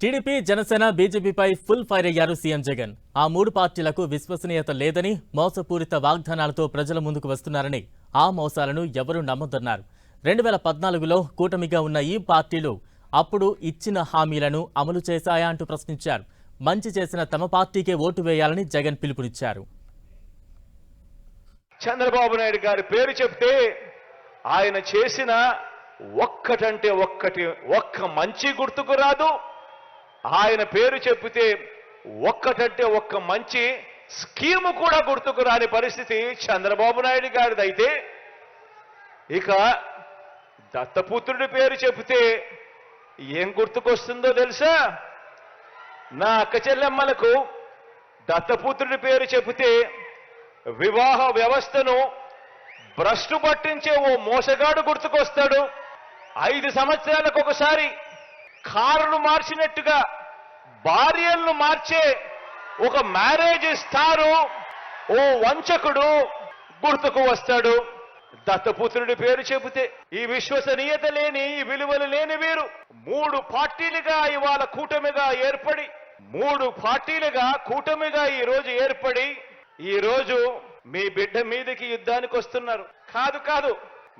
TDP Janasena బీజేపీపై full fire అయ్యారు CM Jagan. ఆ మూడు పార్టీలకు విశ్వసనీయత లేదని మోసపూరిత వాగ్దానాలతో ప్రజల ముందుకు వస్తున్నారని ఆ మోసాలను ఎవరూ నమ్మొద్దన్నారు. రెండు వేల పద్నాలుగులో కూటమిగా ఉన్న ఈ పార్టీలు అప్పుడు ఇచ్చిన హామీలను అమలు చేశాయా అంటూ ప్రశ్నించారు. మంచి చేసిన తమ పార్టీకే ఓటు వేయాలని జగన్ పిలుపునిచ్చారు. చంద్రబాబు నాయుడు గారి పేరు చెప్తే ఆయన చేసిన ఒక్కటంటే ఒక్కటి ఒక్క మంచి గుర్తుకు రాదు ఆయన పేరు చెప్తే ఒక్కటంటే ఒక్క మంచి స్కీము కూడా గుర్తుకు రాని పరిస్థితి చంద్రబాబు నాయుడు గారిదైతే ఇక దత్తపుత్రుడి పేరు చెబితే ఏం గుర్తుకొస్తుందో తెలుసా? నా అక్క చెల్లెమ్మలకు దత్తపుత్రుడి పేరు చెబితే వివాహ వ్యవస్థను భ్రష్టు పట్టించే ఓ మోసగాడు గుర్తుకొస్తాడు. ఐదు సంవత్సరాలకు ఒకసారి కారును మార్చినట్టుగా భార్యలను మార్చే ఒక మ్యారేజ్ స్టారు ఓ వంచకుడు గుర్తుకు వస్తాడు. దత్తపుత్రుడి పేరు చెబితే ఈ విశ్వసనీయత లేని ఈ విలువలు లేని వీరు మూడు పార్టీలుగా ఇవాళ కూటమిగా ఏర్పడి మూడు పార్టీలుగా కూటమిగా ఈ రోజు ఏర్పడి ఈ రోజు మీ బిడ్డ మీదకి యుద్ధానికి వస్తున్నారు. కాదు కాదు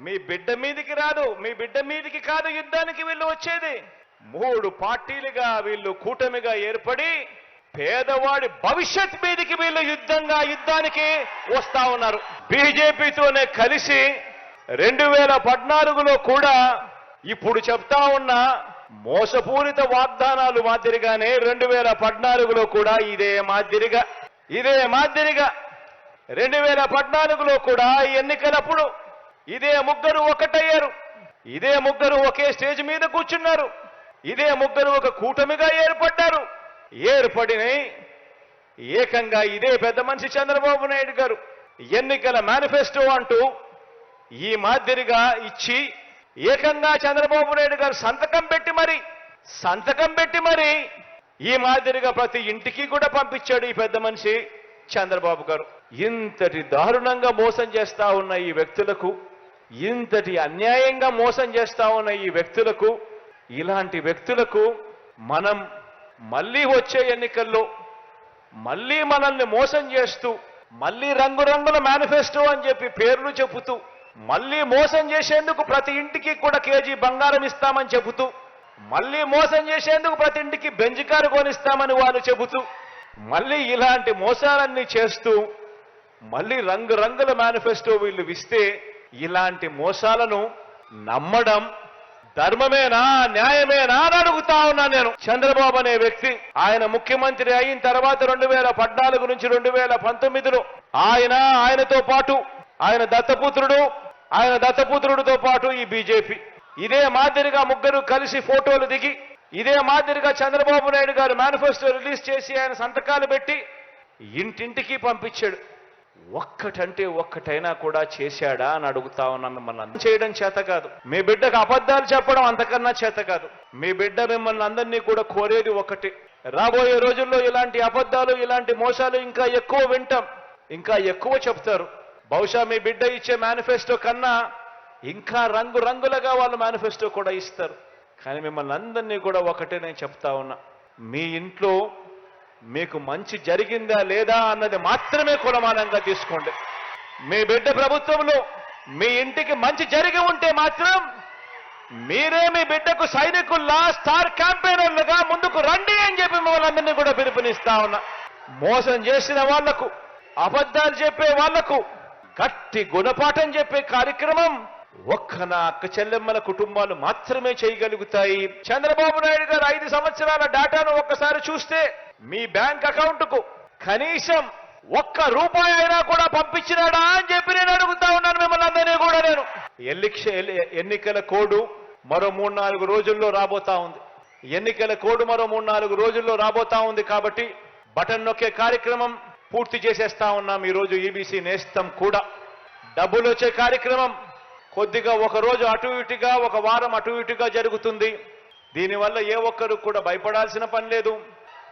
మీ బిడ్డ మీదికి రాదు మీ బిడ్డ మీదికి కాదు యుద్ధానికి వీళ్ళు వచ్చేది. మూడు పార్టీలుగా వీళ్ళు కూటమిగా ఏర్పడి పేదవాడి భవిష్యత్ మీదకి వీళ్ళు యుద్ధంగా యుద్ధానికి వస్తా ఉన్నారు. బీజేపీతోనే కలిసి రెండు వేల పద్నాలుగులో కూడా ఇప్పుడు చెప్తా ఉన్న మోసపూరిత వాగ్దానాలు మాదిరిగానే రెండు వేల పద్నాలుగులో కూడా ఇదే మాదిరిగా ఇదే మాదిరిగా రెండు వేల పద్నాలుగులో కూడా ఈ ఎన్నికలప్పుడు ఇదే ముగ్గురు ఒకటయ్యారు. ఇదే ముగ్గురు ఒకే స్టేజ్ మీద కూర్చున్నారు. ఇదే ముగ్గురు ఒక కూటమిగా ఏర్పడ్డారు. ఏర్పడిన ఏకంగా ఇదే పెద్ద మనిషి చంద్రబాబు నాయుడు గారు ఎన్నికల మేనిఫెస్టో అంటూ ఈ మాదిరిగా ఇచ్చి ఏకంగా చంద్రబాబు నాయుడు గారు సంతకం పెట్టి మరి సంతకం పెట్టి మరి ఈ మాదిరిగా ప్రతి ఇంటికి కూడా పంపించాడు ఈ పెద్ద మనిషి చంద్రబాబు గారు. ఇంతటి దారుణంగా మోసం చేస్తా ఉన్న ఈ వ్యక్తులకు ఇంతటి అన్యాయంగా మోసం చేస్తా ఉన్న ఈ వ్యక్తులకు ఇలాంటి వ్యక్తులకు మనం మళ్ళీ వచ్చే ఎన్నికల్లో మళ్ళీ మనల్ని మోసం చేస్తూ మళ్ళీ రంగురంగుల మేనిఫెస్టో అని చెప్పి పేర్లు చెబుతూ మళ్ళీ మోసం చేసేందుకు ప్రతి ఇంటికి కూడా కేజీ బంగారం ఇస్తామని చెబుతూ మళ్ళీ మోసం చేసేందుకు ప్రతి ఇంటికి బెంజ్ కారు కొనిస్తామని వాళ్ళు చెబుతూ మళ్ళీ ఇలాంటి మోసాలన్నీ చేస్తూ మళ్ళీ రంగురంగుల మేనిఫెస్టో వీళ్ళు ఇస్తే ఇలాంటి మోసాలను నమ్మడం ధర్మమేనా న్యాయమేనా అని అడుగుతా ఉన్నా నేను. చంద్రబాబు అనే వ్యక్తి ఆయన ముఖ్యమంత్రి అయిన తర్వాత రెండు వేల పద్నాలుగు నుంచి రెండు వేల పంతొమ్మిదిలో ఆయన ఆయనతో పాటు ఆయన దత్తపుత్రుడు ఆయన దత్తపుత్రుడితో పాటు ఈ బీజేపీ. ఇదే మాదిరిగా ముగ్గురు కలిసి ఫోటోలు దిగి ఇదే మాదిరిగా చంద్రబాబు నాయుడు గారు మేనిఫెస్టో రిలీజ్ చేసి ఆయన సంతకాలు పెట్టి ఇంటింటికి పంపించాడు. ఒక్కటంటే ఒక్కటైనా కూడా చేశాడా అని అడుగుతా ఉన్నా మిమ్మల్ని అందరినీ. చేయడం చేత కాదు. మీ బిడ్డకు అబద్ధాలు చెప్పడం అంతకన్నా చేత కాదు. మీ బిడ్డ మిమ్మల్ని అందరినీ కూడా కోరేది ఒకటి. రాబోయే రోజుల్లో ఇలాంటి అబద్ధాలు ఇలాంటి మోసాలు ఇంకా ఎక్కువ వింటాం. ఇంకా ఎక్కువ చెప్తారు. బహుశా మీ బిడ్డ ఇచ్చే మేనిఫెస్టో కన్నా ఇంకా రంగు రంగులుగా వాళ్ళు మేనిఫెస్టో కూడా ఇస్తారు. కానీ మిమ్మల్ని అందరినీ కూడా ఒకటే నేను చెప్తా ఉన్నా. మీ ఇంట్లో మీకు మంచి జరిగిందా లేదా అన్నది మాత్రమే కులమానంగా తీసుకోండి. మీ బిడ్డ ప్రభుత్వంలో మీ ఇంటికి మంచి జరిగి ఉంటే మాత్రం మీరే మీ బిడ్డకు సైనికుల్లా స్టార్ క్యాంపెయినర్లుగా ముందుకు రండి అని చెప్పి మిమ్మల్ని కూడా పిలుపునిస్తా ఉన్నా. మోసం చేసిన వాళ్ళకు అబద్ధాలు చెప్పే వాళ్ళకు గట్టి గుణపాఠం చెప్పే కార్యక్రమం ఒక్క నా అక్క చెల్లెమ్మల కుటుంబాలు మాత్రమే చేయగలుగుతాయి. చంద్రబాబు నాయుడు గారు ఐదు సంవత్సరాల డేటాను ఒక్కసారి చూస్తే మీ బ్యాంక్ అకౌంట్కు కనీసం ఒక్క రూపాయి అయినా కూడా పంపించినాడా అని చెప్పి నేను అడుగుతా ఉన్నాను మిమ్మల్ని అందరినీ కూడా నేను. ఎల్లిక్ష ఎన్నికల కోడ్ మరో మూడు నాలుగు రోజుల్లో రాబోతా ఉంది. ఎన్నికల కోడ్ మరో మూడు నాలుగు రోజుల్లో రాబోతా ఉంది కాబట్టి బటన్ నొక్కే కార్యక్రమం పూర్తి చేసేస్తా ఉన్నాం ఈరోజు రోజు ఈబీసీ నేస్తం కూడా. డబ్బులు వచ్చే కార్యక్రమం కొద్దిగా ఒక రోజు అటు ఇటుగా ఒక వారం అటు ఇటుగా జరుగుతుంది. దీనివల్ల ఏ ఒక్కరు కూడా భయపడాల్సిన పని లేదు.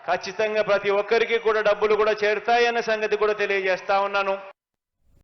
ఖచ్చితంగా ప్రతి ఒక్కరికి కూడా డబ్బులు కూడా చేరుతాయనే సంగతి కూడా తెలియజేస్తా ఉన్నాను.